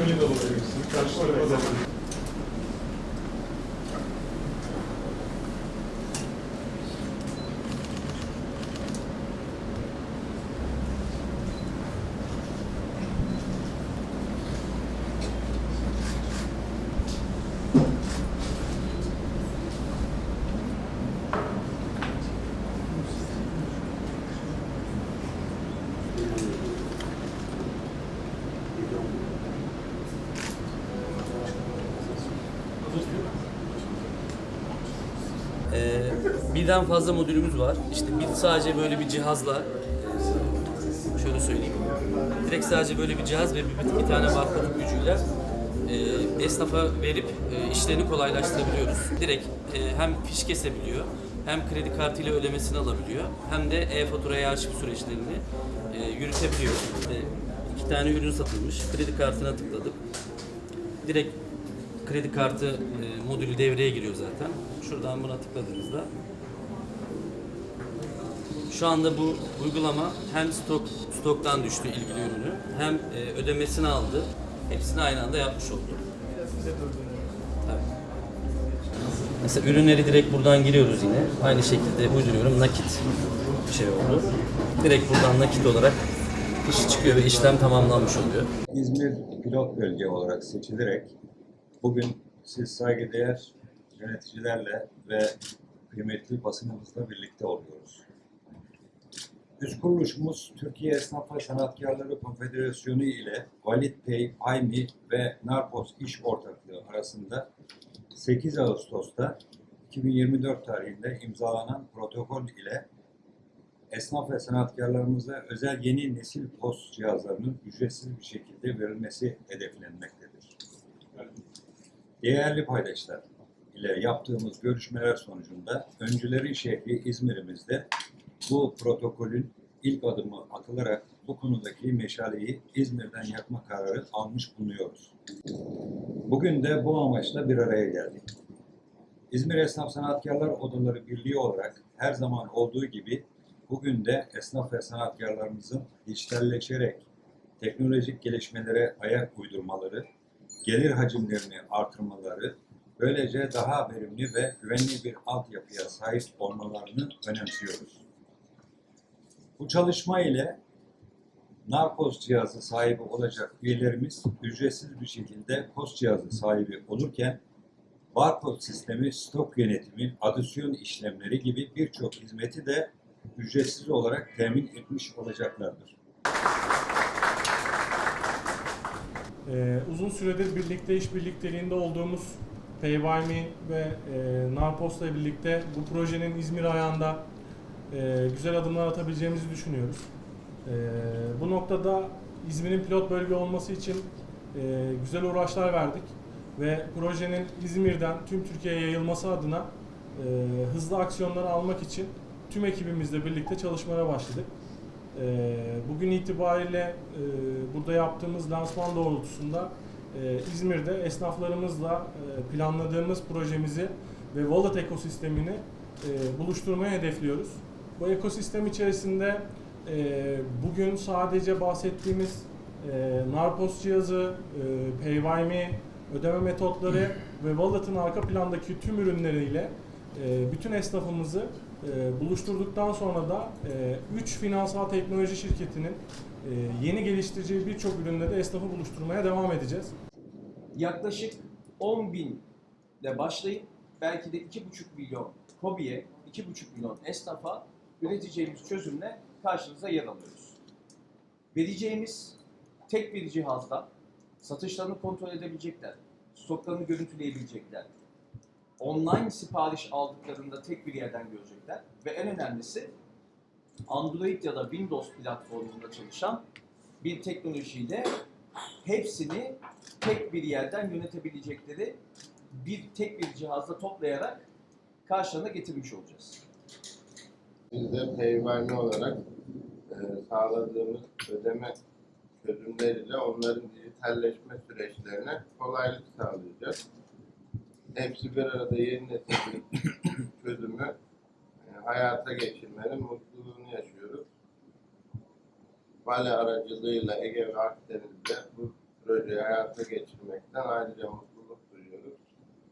Мені de olabilir. Karşı tarafa da olabilir. Ee, birden fazla modülümüz var. İşte bir sadece böyle bir cihazla şöyle söyleyeyim. Direkt sadece böyle bir cihaz ve bir, bir tane barkodluk gücüyle e, esnafa verip e, işlerini kolaylaştırabiliyoruz. Direkt e, hem fiş kesebiliyor, hem kredi kartıyla ödemesini alabiliyor, hem de e-faturaya arşiv süreçlerini e, yürütebiliyor. İşte iki tane ürün satılmış, kredi kartına tıkladık. Direkt kredi kartı e, modülü devreye giriyor zaten. Şuradan buna tıkladığınızda şu anda bu uygulama hem stok stoktan düştü ilgili ürünü hem e, ödemesini aldı. Hepsini aynı anda yapmış oldu. Tabii. Mesela ürünleri direkt buradan giriyoruz yine. Aynı şekilde uyduruyorum. Nakit bir şey oldu. Direkt buradan nakit olarak iş çıkıyor ve işlem tamamlanmış oluyor. İzmir pilot bölge olarak seçilerek bugün siz saygıdeğer yöneticilerle ve kıymetli basınımızla birlikte oluyoruz. Üst kuruluşumuz Türkiye Esnaf ve Sanatkarları Konfederasyonu ile Valid Pay, Paymi ve Narpos İş Ortaklığı arasında 8 Ağustos'ta 2024 tarihinde imzalanan protokol ile esnaf ve sanatkarlarımıza özel yeni nesil post cihazlarının ücretsiz bir şekilde verilmesi hedeflenmektedir. Değerli paydaşlar ile yaptığımız görüşmeler sonucunda öncülerin şehri İzmir'imizde bu protokolün ilk adımı atılarak bu konudaki meşaleyi İzmir'den yakma kararı almış bulunuyoruz. Bugün de bu amaçla bir araya geldik. İzmir Esnaf Sanatkarlar Odaları Birliği olarak her zaman olduğu gibi bugün de esnaf ve sanatkarlarımızın dijitalleşerek teknolojik gelişmelere ayak uydurmaları, gelir hacimlerini artırmaları, böylece daha verimli ve güvenli bir altyapıya sahip olmalarını önemsiyoruz. Bu çalışma ile Narkoz cihazı sahibi olacak üyelerimiz ücretsiz bir şekilde post cihazı sahibi olurken barkod sistemi, stok yönetimi, adisyon işlemleri gibi birçok hizmeti de ücretsiz olarak temin etmiş olacaklardır. Ee, uzun süredir birlikte iş birlikteliğinde olduğumuz PayVayme ve e, Narpos'la birlikte bu projenin İzmir ayağında e, güzel adımlar atabileceğimizi düşünüyoruz. E, bu noktada İzmir'in pilot bölge olması için e, güzel uğraşlar verdik ve projenin İzmir'den tüm Türkiye'ye yayılması adına e, hızlı aksiyonları almak için tüm ekibimizle birlikte çalışmalara başladık. Ee, Bugün itibariyle e, burada yaptığımız lansman doğrultusunda e, İzmir'de esnaflarımızla e, planladığımız projemizi ve wallet ekosistemini buluşturmayı hedefliyoruz. Bu ekosistem içerisinde bugün sadece bahsettiğimiz Narpos cihazı, e, PayVayme, ödeme metotları ve wallet'ın arka plandaki tüm ürünleriyle e, bütün esnafımızı e, buluşturduktan sonra da 3 finansal teknoloji şirketinin e, yeni geliştireceği birçok üründe de esnafı buluşturmaya devam edeceğiz. yaklaşık 10 bin ile başlayıp belki de 2,5 milyon hobiye, 2,5 milyon esnafa üreteceğimiz çözümle karşınıza yer alıyoruz. Vereceğimiz tek bir cihazdan satışlarını kontrol edebilecekler, stoklarını görüntüleyebilecekler, online sipariş aldıklarında tek bir yerden görecekler ve en önemlisi Android ya da Windows platformunda çalışan bir teknolojiyle hepsini tek bir yerden yönetebilecekleri bir tek bir cihazda toplayarak karşılarına getirmiş olacağız. Biz de peyvani olarak e, sağladığımız ödeme çözümleriyle onların dijitalleşme süreçlerine kolaylık sağlayacağız. Hepsi bir arada yeni nesil bir çözümü hayata geçirmenin mutluluğunu yaşıyoruz. Vale aracılığıyla Ege ve Akdeniz'de bu projeyi hayata geçirmekten ayrıca mutluluk duyuyoruz.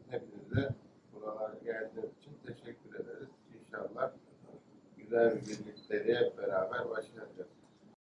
Hepinize buralara geldiğiniz için teşekkür ederiz. İnşallah güzel bir birlikteliği hep beraber başaracağız.